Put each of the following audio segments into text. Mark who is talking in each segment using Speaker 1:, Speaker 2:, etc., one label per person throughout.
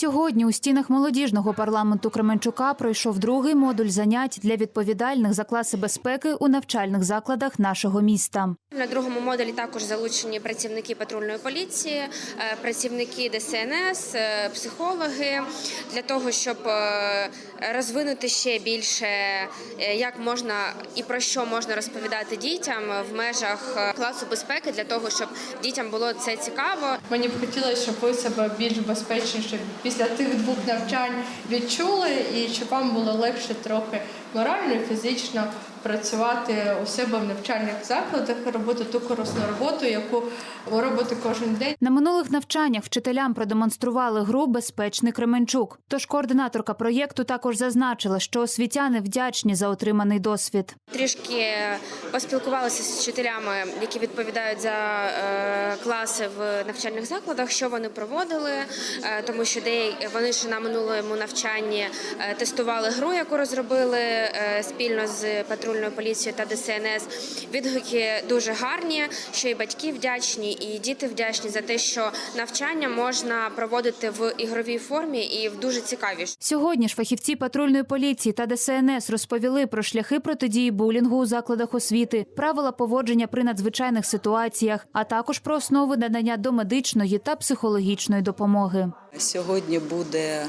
Speaker 1: Сьогодні у стінах молодіжного парламенту Кременчука пройшов другий модуль занять для відповідальних за класи безпеки у навчальних закладах нашого міста.
Speaker 2: На другому модулі також залучені працівники патрульної поліції, е, працівники ДСНС, е, психологи для того, щоб е, розвинути ще більше, як можна і про що можна розповідати дітям в межах класу безпеки, для того, щоб дітям було це цікаво.
Speaker 3: Мені б хотілося, щоб ви себе більш безпечніше після тих двох навчань відчули, і щоб вам було легше трохи морально фізично працювати у себе в навчальних закладах, робити ту корисну роботу, яку ви робите кожен день.
Speaker 1: На минулих навчаннях вчителям продемонстрували гру Безпечний Кременчук. Тож координаторка проєкту також зазначила, що освітяни вдячні за отриманий досвід.
Speaker 2: Трішки поспілкувалися з вчителями, які відповідають за е, класи в навчальних закладах, що вони проводили, е, тому що деякі вони ж на минулому навчанні е, тестували гру, яку розробили спільно з патрульною поліцією та ДСНС. Відгуки дуже гарні, що і батьки вдячні, і діти вдячні за те, що навчання можна проводити в ігровій формі і в дуже цікавій.
Speaker 1: Сьогодні ж фахівці патрульної поліції та ДСНС розповіли про шляхи протидії булінгу у закладах освіти, правила поводження при надзвичайних ситуаціях, а також про основи надання домедичної та психологічної допомоги.
Speaker 4: Сьогодні буде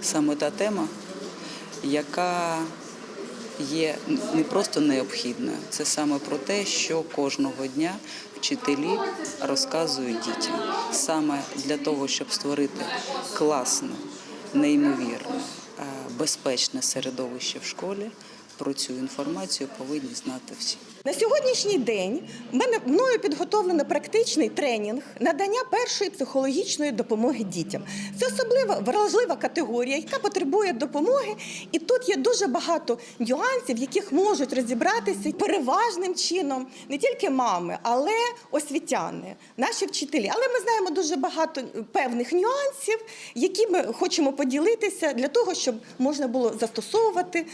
Speaker 4: саме та тема, яка є не просто необхідною. Це саме про те, що кожного дня вчителі розказують дітям. Саме для того, щоб створити класне, неймовірне, е, безпечне середовище в школі. Про цю інформацію повинні знати всі.
Speaker 5: На сьогоднішній день мене мною підготовлено практичний тренінг надання першої психологічної допомоги дітям. Це особливо вразлива категорія, яка потребує допомоги. І тут є дуже багато нюансів, яких можуть розібратися переважним чином не тільки мами, але освітяни, наші вчителі. Але ми знаємо дуже багато певних нюансів, які ми хочемо поділитися для того, щоб можна було застосовувати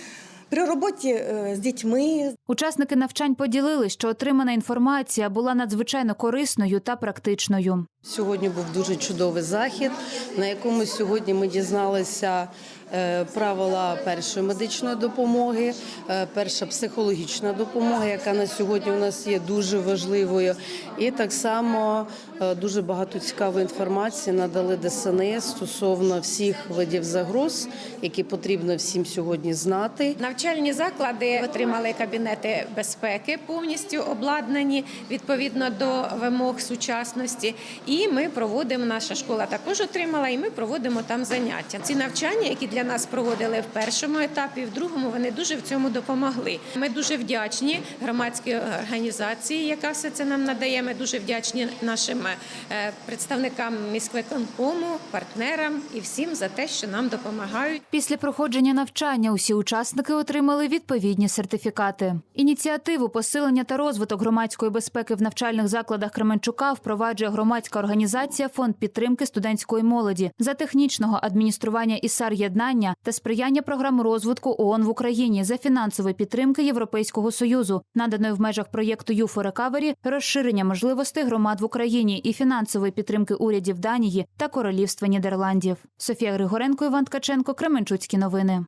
Speaker 5: при роботі е, з дітьми,
Speaker 1: Учасники навчань поділили, що отримана інформація була надзвичайно корисною та практичною.
Speaker 6: Сьогодні був дуже чудовий захід, на якому сьогодні ми дізналися е, правила першої медичної допомоги, е, перша психологічна допомога, яка на сьогодні у нас є дуже важливою. І так само е, дуже багато цікавої інформації надали ДСНС стосовно всіх видів загроз, які потрібно всім сьогодні знати.
Speaker 7: Навчальні заклади отримали кабінети безпеки, повністю обладнані відповідно до вимог сучасності. І ми проводимо, наша школа також отримала, і ми проводимо там заняття. Ці навчання, які для нас проводили в першому етапі, в другому вони дуже в цьому допомогли. Ми дуже вдячні громадській організації, яка все це нам надає. Ми дуже вдячні нашим е, представникам міськвиконкому, партнерам і всім за те, що нам допомагають.
Speaker 1: Після проходження навчання усі учасники отримали відповідні сертифікати. Ініціативу посилення та розвиток громадської безпеки в навчальних закладах Кременчука впроваджує громадська організація Фонд підтримки студентської молоді за технічного адміністрування ІСАР єднання та сприяння програм розвитку ООН в Україні за фінансової підтримки Європейського союзу, наданої в межах проєкту «ЮФО Рекавері», розширення можливостей громад в Україні і фінансової підтримки урядів Данії та Королівства Нідерландів. Софія Григоренко, Іван Ткаченко, Кременчуцькі новини.